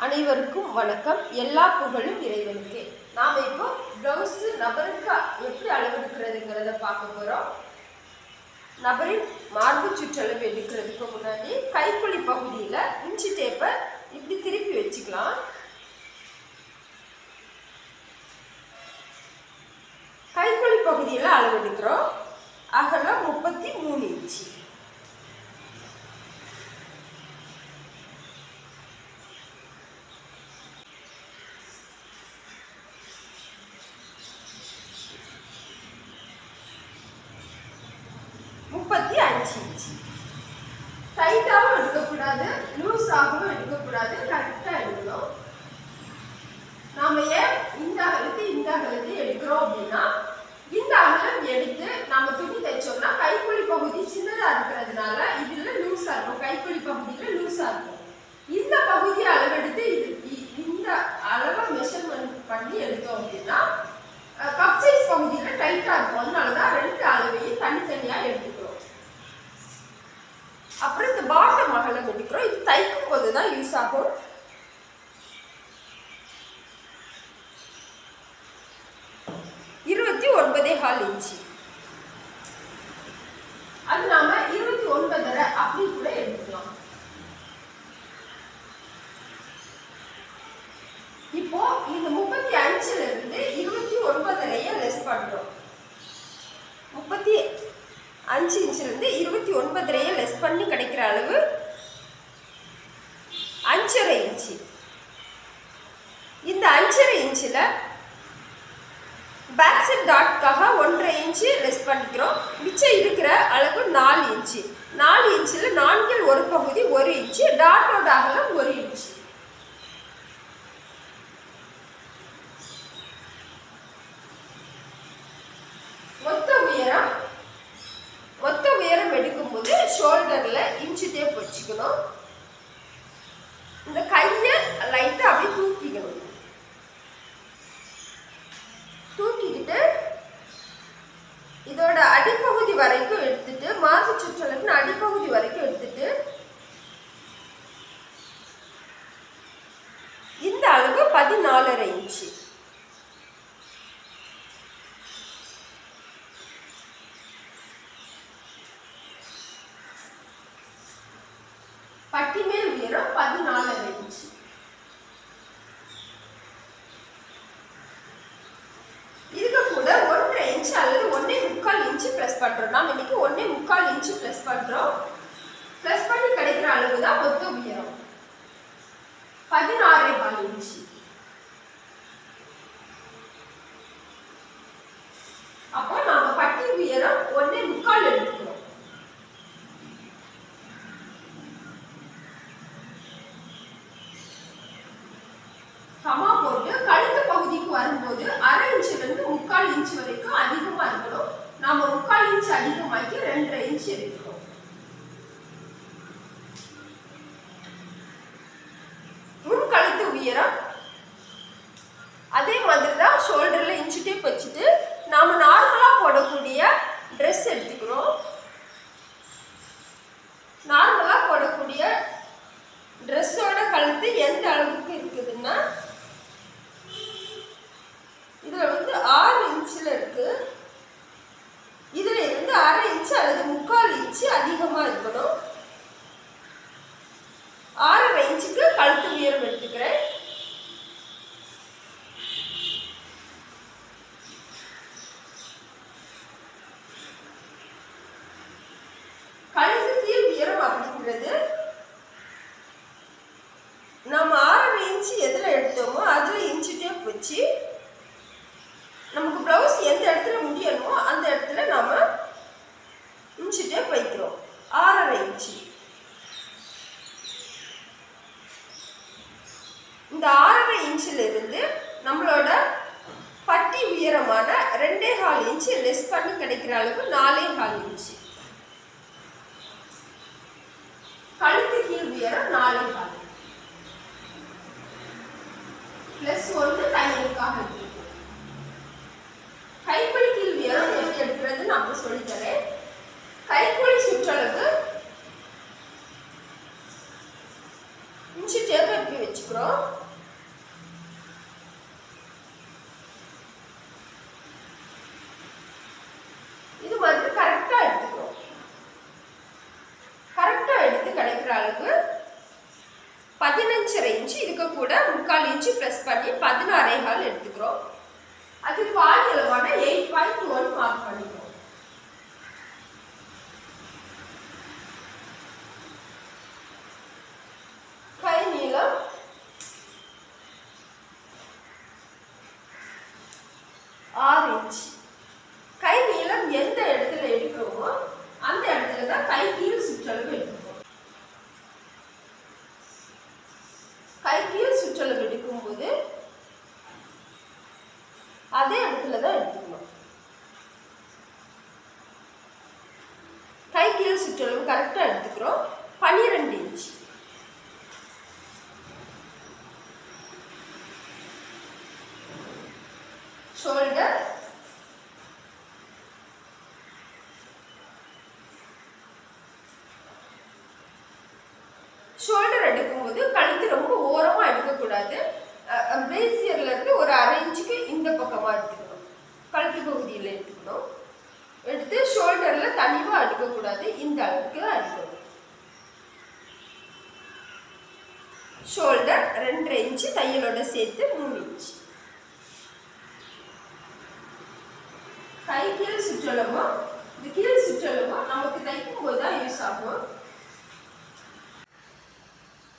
அனைவருக்கும் வணக்கம். எல்லா புகழும் இறைவனுக்கே. நாம் இப்போ ப்ளவுஸு நபருக்கு எப்படி அளவெடுக்கிறதுங்கிறத பார்க்க போகிறோம் நபரின் மார்பு சுற்றளவு எடுக்கிறதுக்கு முன்னாடி கைக்குழி பகுதியில் இன்ச்சி டேப்பை இப்படி திருப்பி வச்சுக்கலாம். கைக்குழி பகுதியில் அளவெடுக்கிறோம். அகலம் முப்பத்தி மூணு இன்ச்சு முப்பத்தி அஞ்சு இன்ச்சு டைட்டாகவும் எடுக்கக்கூடாது லூஸாகவும் எடுக்கக்கூடாது கரெக்டாக எடுக்கணும் நாம் ஏன் இந்த அகலத்து இந்த அகலத்து எடுக்கிறோம் அப்படின்னா இந்த அகலம் எடுத்து நம்ம துணி தைச்சோம்னா கைக்குழி பகுதி சின்னதாக இருக்கிறதுனால இதில் லூஸாக இருக்கும் கைக்குழி பகுதியில் லூஸாக இருக்கும் இந்த பகுதியை அளவெடுத்து இது இ- இந்த அளவை மெஷர்மெண்ட் பண்ணி எடுத்தோம் அப்படின்னா கப் சைஸ் பகுதியில் டைட்டாக இருக்கும் அதனால தான் ரெண்டு அளவையும் தனித்தனியாக எடுத்துக்கிறோம் அப்புறம் இந்த பாட்டம் அகலம் எடுக்கிறோம் இது தைக்கும் போது தான் யூஸ் ஆகும் இருபத்தி ஒன்பதே கால் இன்ச்சு அது நாம இருபத்தி ஒன்பதரை அப்படி கூட எடுத்துக்கலாம் இப்போ இந்த முப்பத்தி அஞ்சுல இருந்து இருபத்தி ஒன்பதரைய லெஸ் பண்றோம். முப்பத்தி அஞ்சு இன்ச்சுல இருந்து இருபத்தி ஒன்பதரைய லெஸ் பண்ணி கிடைக்கிற அளவு அஞ்சரை இன்ச்சு. இந்த அஞ்சரை இன்ச்சில் பேக் சைட் டாட்காக ஒன்றரை இன்ச்சு லெஸ் பண்ணிக்கிறோம். மிச்சம் இருக்கிற அளவு நாலு இன்ச்சு. நாலு இன்ச்சில் நான்கில் ஒரு பகுதி ஒரு இன்ச்சு. டாட்டோட அகலம் ஒரு இன்ச்சு மொத்த உயரம் மொத்த உயரம் எடுக்கும்போது ஷோல்டரில் இன்ச்சு டேப் வச்சுக்கணும் இந்த கையை லைட்டாக அப்படியே தூக்கிக்கணும் தூக்கிக்கிட்டு இதோட அடிப்பகுதி வரைக்கும் எடுத்துட்டு மார்பு சுற்றளவுக்கு அடிப்பகுதி வரைக்கும் எடுத்துட்டு இந்த அளவு பதினாலரை இன்ச்சு பட்டி மேல் உயரம் பதினாலரை இன்ச்சு இதுக்கு கூட ஒன்றரை இன்ச் அல்லது ஒன்றே முக்கால் இன்ச்சு ப்ரெஸ் பண்ணுறோம் நாம் இன்னைக்கு ஒன்றே முக்கால் இன்ச்சு ப்ளஸ் பண்ணுறோம் ப்ளஸ் பண்ணி கிடைக்கிற அளவு தான் மொத்த உயரம் பதினாறே கால் இன்ச்சு அப்போ நாம பட்டி உயரம் ஒன்றே முக்கால் எடுத்துக்கிறோம் கமா போட்டு கழுத்து பகுதிக்கு வரும்போது அரை இன்ச்சுல இருந்து முக்கால் இன்ச் வரைக்கும் அதிகமா இருக்கணும் நாம முக்கால் இன்ச் அதிகமாக்கி ரெண்டரை இன்ச் எடுக்கிறோம் முன் கழுத்து உயரம் அதே மாதிரி தான் ஷோல்டரில் இன்ச்சு டேப் வச்சுட்டு நாம நார்மலாக போடக்கூடிய ட்ரெஸ் எடுத்துக்கிறோம் நார்மலாக போடக்கூடிய ட்ரெஸ்ஸோட கழுத்து எந்த அளவுக்கு இருக்குதுன்னா இதில் வந்து ஆறு இன்ச்சில் இருக்கு இதில் இருந்து அரை இன்ச்சு அல்லது முக்கால் இன்ச்சு அதிகமாக இருக்கணும் ஆறரை இன்ச்சுக்கு கழுத்து உயரம் எடுத்துக்கிறேன் கழுத்து கீழ் உயரம் அப்படிங்கிறது நம்ம ஆறரை இன்ச்சு எதில் எடுத்தோமோ அதில் இன்ச்சு டேப் வச்சு நமக்கு ப்ளவுஸ் எந்த இடத்துல முடியணுமோ அந்த இடத்துல நாம இன்ச்சு டேப் வைக்கிறோம் ஆறரை இன்ச்சு இந்த இன்ச்சிலிருந்து நம்மளோட பட்டி உயரமான ரெண்டே கால் இன்ச்சு லெஸ் பண்ணி கிடைக்கிற அளவுக்கு நாலே கால் இன்ச்சு. கழுத்து கீழ் உயரம் நாலே கால். பிளஸ் ஒன்று தையலுக்காக இருக்கு கைக்குழி கீழ் உயரம் எப்படி எடுக்கிறது நான் சொல்லித்தரேன். கைக்குழி சுற்றளவு இன்ச்சு டேப் எப்படி வச்சுக்கிறோம் இது மாதிரி கரெக்டாக எடுத்துக்கிறோம் கரெக்டாக எடுத்து கிடைக்கிற அளவு பதினஞ்சரை இன்ச்சு இதுக்கு கூட முக்கால் இன்ச்சு ப்ளஸ் பண்ணி பதினாறே கால் எடுத்துக்கிறோம் அது பாதி அளவான எயிட் பாயிண்ட் ஒன் மார்க் பண்ணிக்கிறோம் கை நீளம் ஆறு இன்ச் கை நீளம் எந்த இடத்துல எடுக்கிறோமோ அந்த இடத்துல தான் கை கீழ் சுற்றளவு எடுக்கணும் கை கீழ் சுற்றளவு எடுக்கும்போது அதே இடத்துல தான் எடுத்துக்கணும். கை கீழ் சுற்றளவு கரெக்டாக எடுத்துக்கிறோம். பன்னிரெண்டு இன்ச் ஷோல்டர் ஷோல்டர் எடுக்கும்போது கழுத்து ரொம்ப ஓரமாக எடுக்கக்கூடாது. பிரேசியர்ல இருந்து ஒரு அரை இன்ச்சுக்கு இந்த பக்கமாக எடுத்துக்கணும் கழுத்து பகுதியில் எடுத்துக்கணும் எடுத்து ஷோல்டரில் தனிவாக இந்த அளவுக்கு தான் ஷோல்டர் ரெண்டரை இன்ச்சு தையலோட சேர்த்து மூணு இன்ச்சு கை கீழ் சுற்றளவோ இந்த கீழ் சுற்றளவோ நமக்கு தைக்கும் போது தான் யூஸ் ஆகும்.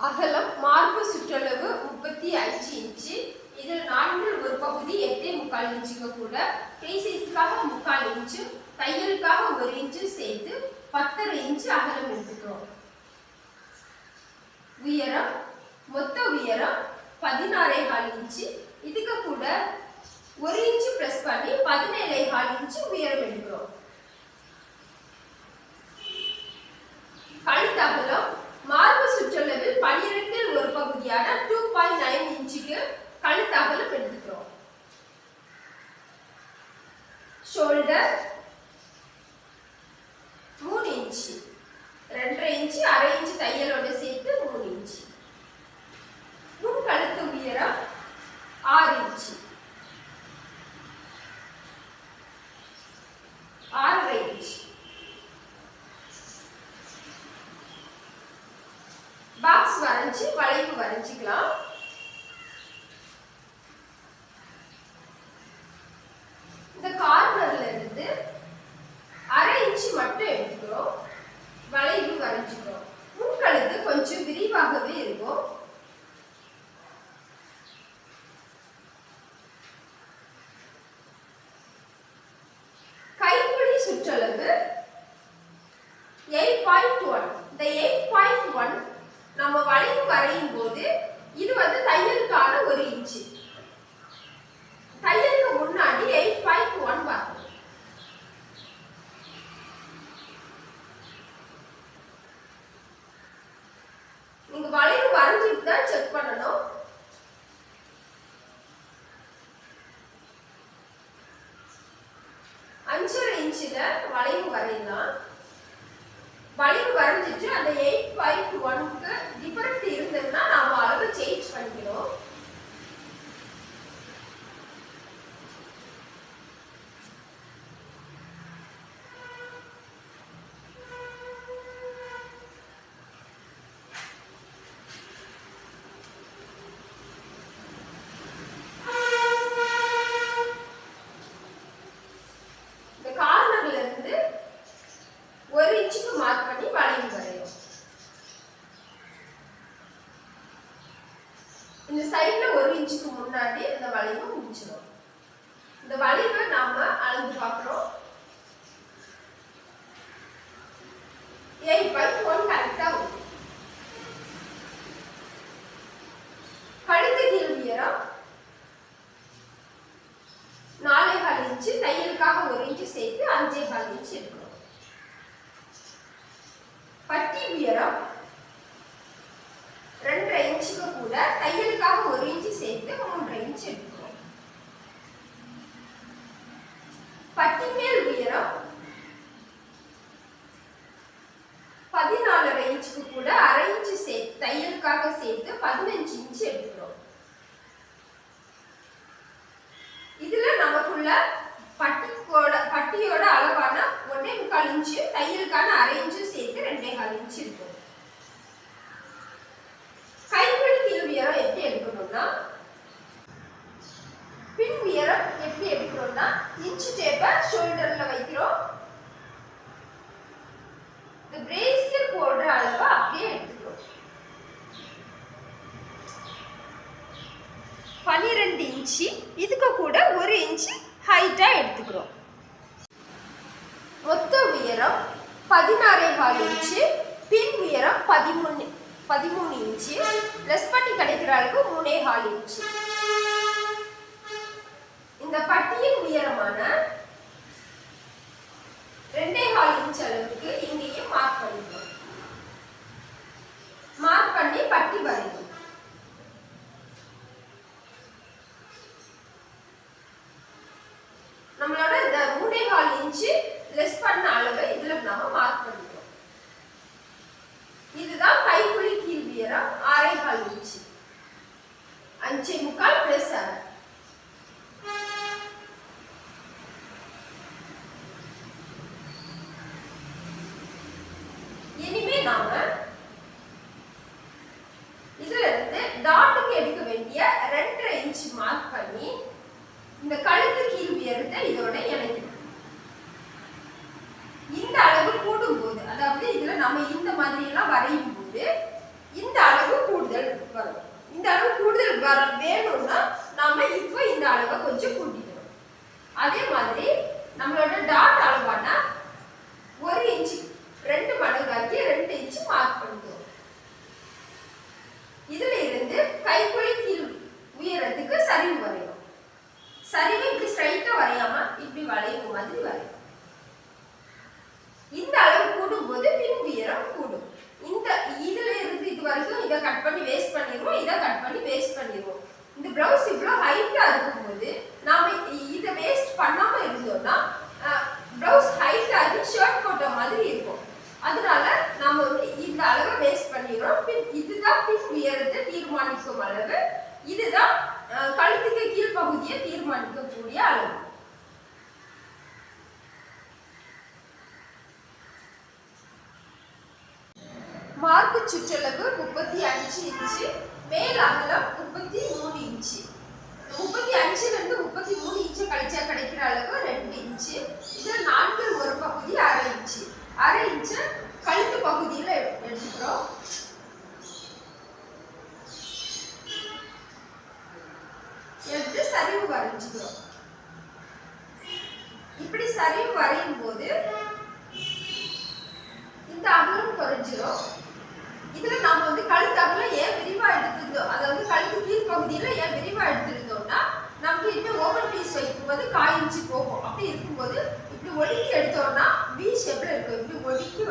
அகலம் மார்பு சுற்றளவு முப்பத்தி அஞ்சு இன்ச்சு இதில் நான்கில் ஒரு பகுதி எட்டே முக்கால் இன்ச்சுக்கு கூட. ப்ளீசைஸ்க்காக முக்கால் இன்ச்சு தையலுக்காக ஒரு இன்ச்சு சேர்த்து பத்தரை இன்ச்சு அகலம் எடுத்துக்கிறோம். உயரம் மொத்த உயரம் பதினாறே கால் இன்ச்சு. இதுக்கு கூட ஒரு இன்ச்சு பிரஸ் பண்ணி பதினேழே கால் இன்ச்சு உயரம் எடுக்கிறோம். கழுத்து அகலம் மார்பு சுற்றளவில் பனிரெண்டில் ஒரு பகுதியான டூ பாயிண்ட் நைன் இன்ச்சுக்கு கழுத்து அகலம் எடுத்துக்கிறோம். ஷோல்டர் மூணு இன்ச்சு ரெண்டரை இன்ச்சு அரை இன்ச்சு தையலோட சேர்த்து மூணு இன்ச்சு முன் கழுத்து உயரம் ஆறு இன்ச்சு ஆறரை இன்ச்சு பாக்ஸ் வரைஞ்சி வளைவு வரைஞ்சிக்கலாம் இந்த கார்னர்ல இருந்து அரை இன்ச்சு மட்டும் எடுத்துக்கிறோம் வளைவு வரைஞ்சிக்கிறோம் முன்கழுத்து கொஞ்சம் விரிவாகவே இருக்கும் கைக்குழி சுற்றளவு எயிட் பாயிண்ட் ஒன் இந்த எயிட் பாயிண்ட் ஒன் நம்ம வளைவு வரையும் போது இது வந்து தையலுக்கான ஒரு இன்ச்சு தையலுக்கு முன்னாடி எயிட் பாயிண்ட் ஒன் வரணும் நீங்க வளைவு வரைஞ்சிட்டு தான் செக் பண்ணணும் அஞ்சரை இன்ச்சில் வளைவு வரையலாம் வளைவு வரைஞ்சிட்டு அந்த எயிட் பாயிண்ட் ஒன்க்கு டிஃபரெண்ட் இருந்ததுன்னா நாம அளவு சேஞ்ச் பண்ணிக்கிறோம் இந்த கார்னர்ல இருந்து ஒரு இன்ச்சுக்கு மார்க் பண்ணி வளைவு வரையும் இந்த சைடுல ஒரு இன்ச்சுக்கு முன்னாடி இந்த வளைவு முடிச்சிடும் இந்த வளைவை நாம அளந்து பார்க்குறோம். எயிட் பை ஒன் கரெக்டாக வரும் கழுத்து கீழ் உயரம் நாலே கால் இன்ச்சு தையலுக்காக ஒரு இன்ச்சு சேர்த்து அஞ்சே கால் இன்ச்சு எடுக்கணும் பட்டி உயரம் ரெண்டரை இன்ச்சுக்கு கூட தையலுக்காக ஒரு இன்ச்சு சேர்த்து மூன்றரை இன்ச்சு எடுக்கணும் பட்டி மேல் உயரம் பதினாலரை இன்ச்சுக்கு கூட அரை இன்ச்சு சேர்த்து தையலுக்காக சேர்த்து பதினஞ்சு இன்ச்சு எடுத்துக்கணும். மீட்டராளுக்கு மூணே கால் இன்ச் இந்த பட்டியின் உயரமான ரெண்டே கால் இன்ச் அளவுக்கு இங்கேயும் மார்க் பண்ணிக்கணும் மார்க் பண்ணி பட்டி வரையும் வார்ப்பு சுற்றளவு முப்பத்தி அஞ்சு இன்ச்சு மேல் அகலம் முப்பத்தி மூணு இன்ச்சு. முப்பத்தி அஞ்சுலேருந்து முப்பத்தி மூணு இன்ச்சு கழிச்சா கிடைக்கிற அளவு ரெண்டு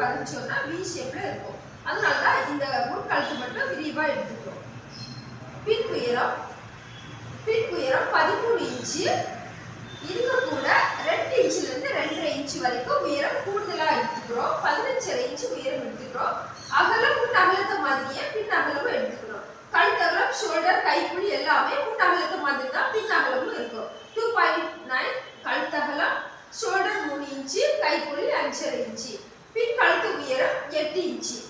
வரைஞ்சோம்னா வி ஷேப்ல இருக்கும். அதனால தான் இந்த முன்கழுத்து மட்டும் விரிவாக எடுத்துக்கிறோம். பின் உயரம். பின் உயரம் பதிமூணு இன்ச்சு. இதுக்கு கூட ரெண்டு இன்ச்சிலேருந்து ரெண்டரை இன்ச்சு வரைக்கும் உயரம் கூடுதலாக எடுத்துக்கிறோம். பதினஞ்சரை இன்ச்சு உயரம் எடுத்துக்கிறோம். அகலம் முன் அகலத்தை மாதிரியே பின் அகலமும் எடுத்துக்கிறோம் கழுத்து அகலம் ஷோல்டர் கைப்புள் எல்லாமே முன் அகலத்தை மாதிரி தான் பின் அகலமும் இருக்கும் டூ பாயிண்ட் நைன் கழுத்தகலம் ஷோல்டர் மூணு இன்ச்சு கைப்புள் அஞ்சரை இன்ச்சு. acredite.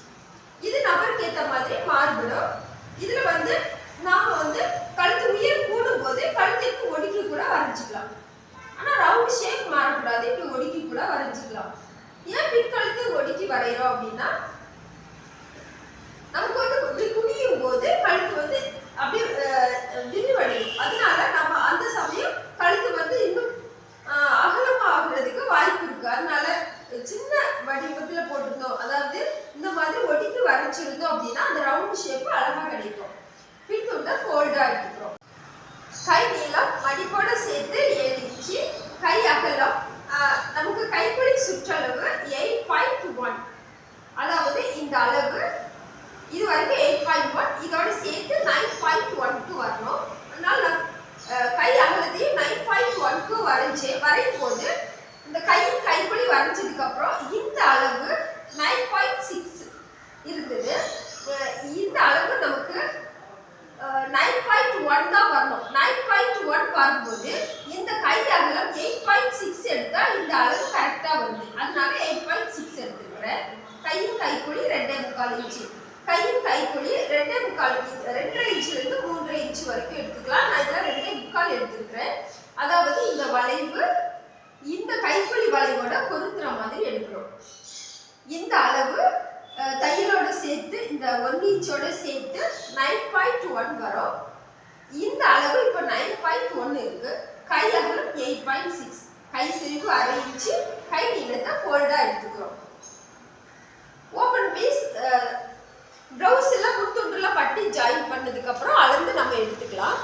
வரைஞ்சேன் வரையும் போது இந்த கையின் கைப்பொழி வரைஞ்சதுக்கப்புறம் இந்த அளவு நைன் பாயிண்ட் சிக்ஸ் இருந்தது. இந்த அளவு நமக்கு நைன் பாயிண்ட் ஒன் தான் வரணும். நைன் பாயிண்ட் ஒன் வரும்போது இந்த கை அகலம் எயிட் பாயிண்ட் சிக்ஸ் எடுத்தால் இந்த அளவு கரெக்டாக வருது. அதனால எயிட் பாயிண்ட் சிக்ஸ் எடுத்துருக்குறேன் கையின் கைக்குழி ரெண்டே முக்கால் இன்ச்சு. கையின் கைக்குழி ரெண்டே முக்கால் ரெண்டரை இன்ச்சுலேருந்து மூன்றரை இன்ச்சு வரைக்கும் எடுத்துக்கலாம். நான் இதெல்லாம் ரெண்டே முக்கால் எடுத்துருக்கிறேன் கை அகலம் எயிட் பாயிண்ட் சிக்ஸ் கை செறிவு அரை இன்ச்சு கை நீளத்தை ஃபோல்டாக எடுத்துக்கிறோம். ஓப்பன் பீஸ் ப்ளவுஸில் முத்துண்டுல பட்டி ஜாயின் பண்ணதுக்கப்புறம் அளந்து நம்ம எடுத்துக்கலாம்.